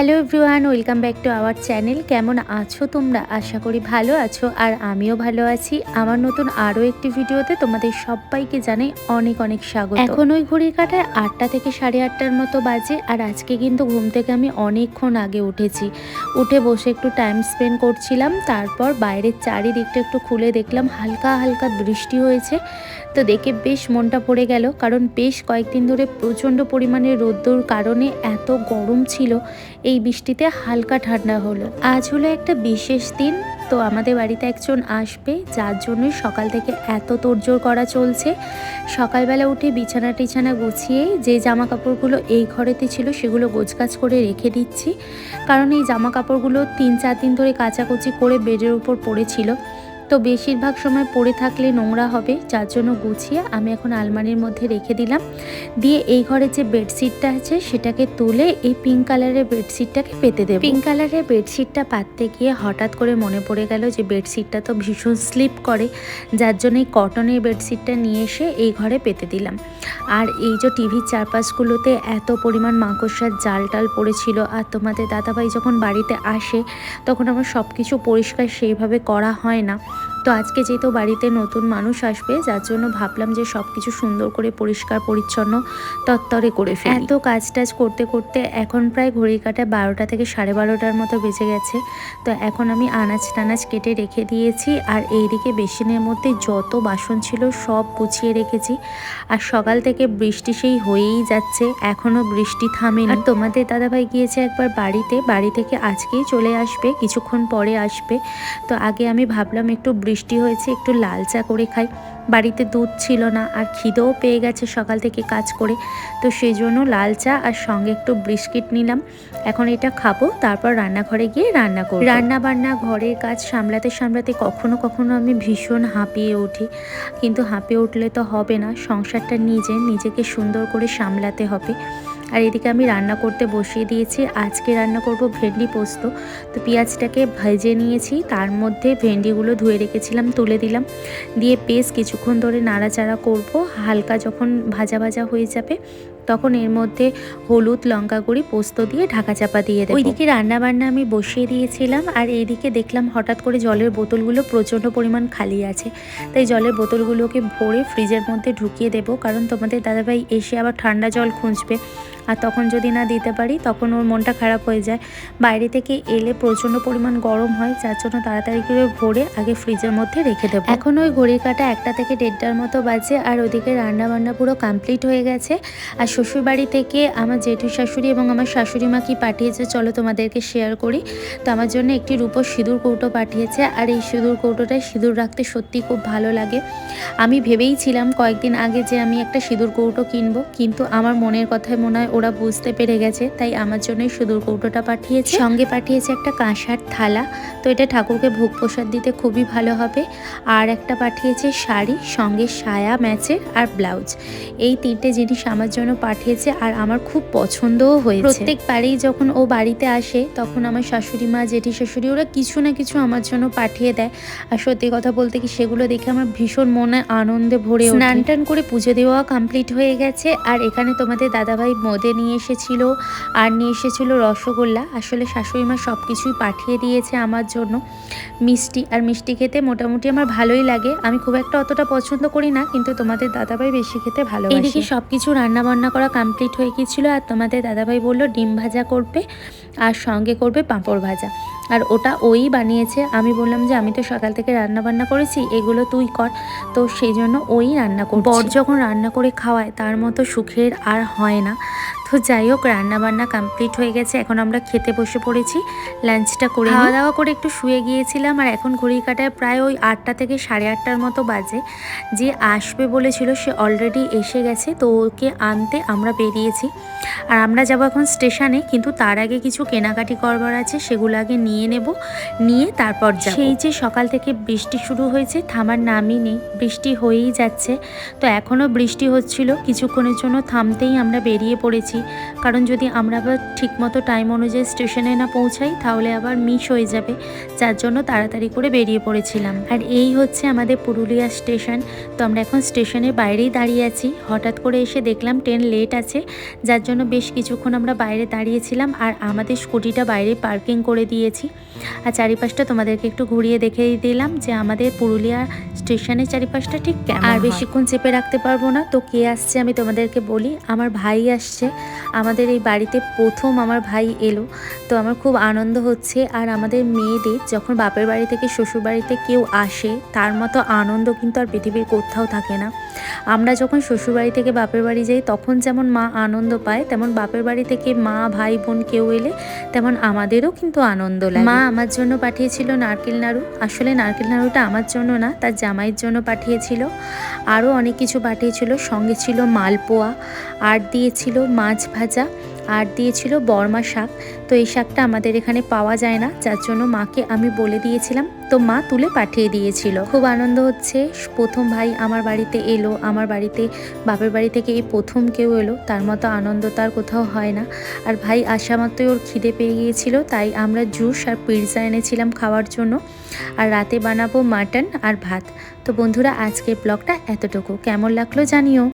Hello everyone, welcome back to our channel. কেমন আছো তোমরা? আশা করি ভালো আছো, আর আমিও ভালো আছি। আমার নতুন আরও একটি ভিডিওতে তোমাদের সবাইকে জানাই অনেক অনেক স্বাগত। এখন ওই ঘড়ির কাটায় আটটা থেকে সাড়ে আটটার মতো বাজে, আর আজকে কিন্তু ঘুম থেকে আমি অনেকক্ষণ আগে উঠেছি। উঠে বসে একটু টাইম স্পেন্ড করছিলাম, তারপর বাইরের চারিদিকটা একটু খুলে দেখলাম, হালকা হালকা বৃষ্টি হয়েছে। তো দেখে বেশ মনটা পড়ে গেল, কারণ বেশ কয়েকদিন ধরে প্রচণ্ড পরিমাণে রোদ্দুর কারণে এত গরম ছিল। এই বৃষ্টিতে হালকা ঠান্ডা হলো। আজ হলো একটা বিশেষ দিন, তো আমাদের বাড়িতে একজন আসবে, যার জন্য সকাল থেকে এত তোড়জোড় করা চলছে। সকালবেলা উঠে বিছানা টিছানা গুছিয়ে যে জামা কাপড়গুলো এই ঘরেতে ছিল সেগুলো গোছগাছ করে রেখে দিচ্ছি। কারণ এই জামা কাপড়গুলো তিন চার দিন ধরে কাচাকুচি করে বেডের উপর পড়েছিল। তো বেশিরভাগ সময় পড়ে থাকলে নোংরা হবে, যার জন্য গুছিয়ে আমি এখন আলমারির মধ্যে রেখে দিলাম। দিয়ে এই ঘরে যে বেডশিটটা আছে, সেটাকে তুলে এই পিঙ্ক কালারের বেডশিটটাকে পেতে দেবো। পিঙ্ক কালারের বেডশিটটা পাততে গিয়ে হঠাৎ করে মনে পড়ে গেল যে বেডশিটটা তো ভীষণ স্লিপ করে, যার জন্য এই কটনের বেডশিটটা নিয়ে এসে এই ঘরে পেতে দিলাম। আর এই যে টিভির চারপাশগুলোতে এত পরিমাণ মাকড়সার জাল টাল পড়েছিল, আর তোমাদের দাদাভাই যখন বাড়িতে আসে, তখন আমার সব কিছু পরিষ্কার সেইভাবে করা হয় না। তো আজকে যেহেতু বাড়িতে নতুন মানুষ আসবে, যার জন্য ভাবলাম যে সব কিছু সুন্দর করে, পরিষ্কার, পরিচ্ছন্ন, তত্তরে করে ফেলি। এত কাজ টাজ করতে করতে এখন প্রায় ঘড়ি কাটা বারোটা থেকে সাড়ে বারোটার মতো বেজে গেছে। তো এখন আমি আনাজ টানাজ কেটে রেখে দিয়েছি আর এইদিকে বেসিনের মধ্যে যত বাসন ছিল সব গুছিয়ে রেখেছি। আর সকাল থেকে বৃষ্টি সেই হয়েই যাচ্ছে এখনও বৃষ্টি থামেনি। আর তোমাদের দাদাভাই গিয়েছে একবার বাড়িতে, বাড়ি থেকে আজকেই চলে আসবে, কিছুক্ষণ পরে আসবে। তো আগে আমি ভাবলাম একটু বৃষ্টি হয়েছে, একটু লাল চা করে খাই। বাড়িতে দুধ ছিল না আর খিদেও পেয়ে গেছে সকাল থেকে কাজ করে। তো সেই জন্য লাল চা আর সঙ্গে একটু বিস্কিট নিলাম। এখন এটা খাব, তারপর রান্নাঘরে গিয়ে রান্না করব। রান্না বান্না ঘরের কাজ সামলাতে সামলাতে কখনো কখনো আমি ভীষণ হাঁপিয়ে উঠি। কিন্তু হাঁপিয়ে উঠলে তো হবে না, সংসারটা নিজে, নিজেকে সুন্দর করে সামলাতে হবে। আর এদিকে আমি রান্না করতে বসিয়ে দিয়েছি। আজকে রান্না করব ভেন্ডি পোস্ত। তো পেঁয়াজটাকে ভেজে নিয়েছি। তার মধ্যে ভেন্ডিগুলো ধুয়ে রেখেছিলাম, তুলে দিলাম। দিয়ে পেস্ট কিছুক্ষণ ধরে নাড়াচাড়া করব। হালকা যখন ভাজা ভাজা হয়ে যাবে, তখন এর মধ্যে হলুদ, লঙ্কা গুঁড়ি, পোস্ত দিয়ে ঢাকা চাপা দিয়ে দেবো। ওইদিকে রান্না বান্না আমি বসিয়ে দিয়েছিলাম। আর এইদিকে দেখলাম হঠাৎ করে জলের বোতলগুলো প্রচণ্ড পরিমাণ খালি আছে। তাই জলের বোতলগুলোকে ভরে ফ্রিজের মধ্যে ঢুকিয়ে দেবো। কারণ তোমাদের দাদাভাই এসে আবার ঠান্ডা জল খুঁজবে। আর তখন যদি না দিতে পারি, তখন ওর মনটা খারাপ হয়ে যায়। বাইরে থেকে এলে প্রচণ্ড পরিমাণ গরম হয়, যার জন্য তাড়াতাড়ি করে ভরে আগে ফ্রিজের মধ্যে রেখে দেবো। এখন ওই ঘড়ির কাটা একটা থেকে দেড়টার মতো বাজে আর ওদিকে রান্না বান্না পুরো কমপ্লিট হয়ে গেছে। আর শ্বশুরবাড়ি থেকে আমার জেঠু শাশুড়ি এবং আমার শাশুড়ি মা কি পাঠিয়েছে চলো তোমাদেরকে শেয়ার করি। তো আমার জন্য একটি রূপোর সিঁদুর কৌটো পাঠিয়েছে আর এই সিঁদুর কৌটোটায় সিঁদুর রাখতে সত্যি খুব ভালো লাগে। আমি ভেবেই ছিলাম কয়েকদিন আগে যে আমি একটা সিঁদুর কৌটো কিনবো, কিন্তু আমার মনের কথায় মনে হয় ওরা বুঝতে পেরে গেছে, তাই আমার জন্য সুদূর কৌটোটা পাঠিয়েছে। সঙ্গে পাঠিয়েছে একটা কাঁসার থালা, তো এটা ঠাকুরকে ভোগ প্রসাদ দিতে খুবই ভালো হবে। আর একটা পাঠিয়েছে শাড়ি, সঙ্গে সায়া ম্যাচের আর ব্লাউজ। এই তিনটে জিনিস আমার জন্য পাঠিয়েছে আর আমার খুব পছন্দও হয়েছে। প্রত্যেকবারেই যখন ও বাড়িতে আসে, তখন আমার শাশুড়ি মা, জেঠি শাশুড়ি ওরা কিছু না কিছু আমার জন্য পাঠিয়ে দেয়। আর সত্যি কথা বলতে কি, সেগুলো দেখে আমার ভীষণ মনে আনন্দে ভরে। স্নান টান করে পুজো দেওয়া কমপ্লিট হয়ে গেছে। আর এখানে তোমাদের দাদাভাই মদে নিয়ে এসেছিল আর নিয়ে এসেছিল রসগোল্লা। আসলে শাশুড়ি মা সব কিছুই পাঠিয়ে দিয়েছে আমার জন্য। মিষ্টি, আর মিষ্টি খেতে মোটামুটি আমার ভালোই লাগে। আমি খুব একটা অতটা পছন্দ করি না, কিন্তু তোমাদের দাদাভাই বেশি খেতে ভালো এদিকে সব কিছু রান্না বান্না করা কমপ্লিট হয়ে গিয়েছিল, আর তোমাদের দাদাভাই বলল, ডিম ভাজা করবে। আর সঙ্গে করবে পাঁপড় ভাজা। আর ওটা ওই বানিয়েছে। আমি বললাম যে, আমি তো সকাল থেকে রান্না বান্না করেছি, এগুলো তুই কর। তো সেই জন্য ওই রান্না কর বর যখন রান্না করে খাওয়ায়, তার মতো সুখের আর হয় না। তো যাই হোক রান্নাবান্না কমপ্লিট হয়ে গেছে। এখন আমরা খেতে বসে পড়েছি। লাঞ্চটা করে খাওয়া দাওয়া করে একটু শুয়ে গিয়েছিলাম আর এখন ঘড়ি কাটায় প্রায় ওই আটটা থেকে সাড়ে আটটার মতো বাজে। যে আসবে বলেছিল সে অলরেডি এসে গেছে তো ওকে আনতে আমরা বেরিয়েছি। আর আমরা যাব এখন স্টেশনে কিন্তু তার আগে কিছু কেনাকাটি করবার আছে সেগুলো আগে নিয়ে নেব। নিয়ে তারপর যাব। সেই যে সকাল থেকে বৃষ্টি শুরু হয়েছে থামার নামই নেই। বৃষ্টি হয়েই যাচ্ছে। তো এখনও বৃষ্টি হচ্ছিল কিছুক্ষণের জন্য থামতেই আমরা বেরিয়ে পড়েছি। কারণ যদি আমরা আবার ঠিকমতো টাইম অনুযায়ী স্টেশনে না পৌঁছাই তাহলে আবার মিস হয়ে যাবে। যার জন্য তাড়াতাড়ি করে বেরিয়ে পড়েছিলাম। আর এই হচ্ছে আমাদের পুরুলিয়া স্টেশন তো আমরা এখন স্টেশনের বাইরেই দাঁড়িয়ে আছি। হঠাৎ করে এসে দেখলাম ট্রেন লেট আছে। যার জন্য বেশ কিছুক্ষণ আমরা বাইরে দাঁড়িয়েছিলাম আর আমাদের আমাদের স্কুটিটা বাইরে পার্কিং করে দিয়েছি। আর চারিপাশটা তোমাদেরকে একটু ঘুরিয়ে দেখে দিলাম যে আমাদের পুরুলিয়া স্টেশনের চারিপাশটা ঠিক আর বেশিক্ষণ চেপে রাখতে পারব না। তো কে আসছে আমি তোমাদেরকে বলি। আমার ভাই আসছে। আমাদের এই বাড়িতে প্রথম আমার ভাই এলো, তো আমার খুব আনন্দ হচ্ছে। আর আমাদের মেয়েদের যখন বাপের বাড়ি থেকে শ্বশুর বাড়িতে কেউ আসে, তার মতো আনন্দ কিন্তু আর পৃথিবীর কোথাও থাকে না। আমরা যখন শ্বশুর বাড়ি থেকে বাপের বাড়ি যাই, তখন যেমন মা আনন্দ পায়, তেমন বাপের বাড়ি থেকে মা, ভাই, বোন কেউ এলে, তেমন আমাদেরও কিন্তু আনন্দ লাগে। মা আমার জন্য পাঠিয়েছিল নারকেল নাড়ু। আসলে নারকেল নাড়ুটা আমার জন্য না, তার জামাইয়ের জন্য পাঠিয়েছিল। আরও অনেক কিছু পাঠিয়েছিল। সঙ্গে ছিল মালপোয়া, আর দিয়েছিল মাছ ভাজা আর দিয়েছিল বর্মা শাক। তো এই শাকটা আমাদের এখানে পাওয়া যায় না, যার জন্য মাকে আমি বলে দিয়েছিলাম। তো মা তুলে পাঠিয়ে দিয়েছিল। খুব আনন্দ হচ্ছে। প্রথম ভাই আমার বাড়িতে এলো, আমার বাড়িতে, বাপের বাড়ি থেকে এই প্রথম কেউ এলো, তার মতো আনন্দ তার কোথাও হয় না। আর ভাই আসা মাত্রই ওর খিদে পেয়ে গিয়েছিল, তাই আমরা জুস আর পিৎজা এনেছিলাম খাওয়ার জন্য। আর রাতে বানাবো মাটন আর ভাত। তো বন্ধুরা, আজকের ব্লগটা এতটুকু। কেমন লাগল জানিও।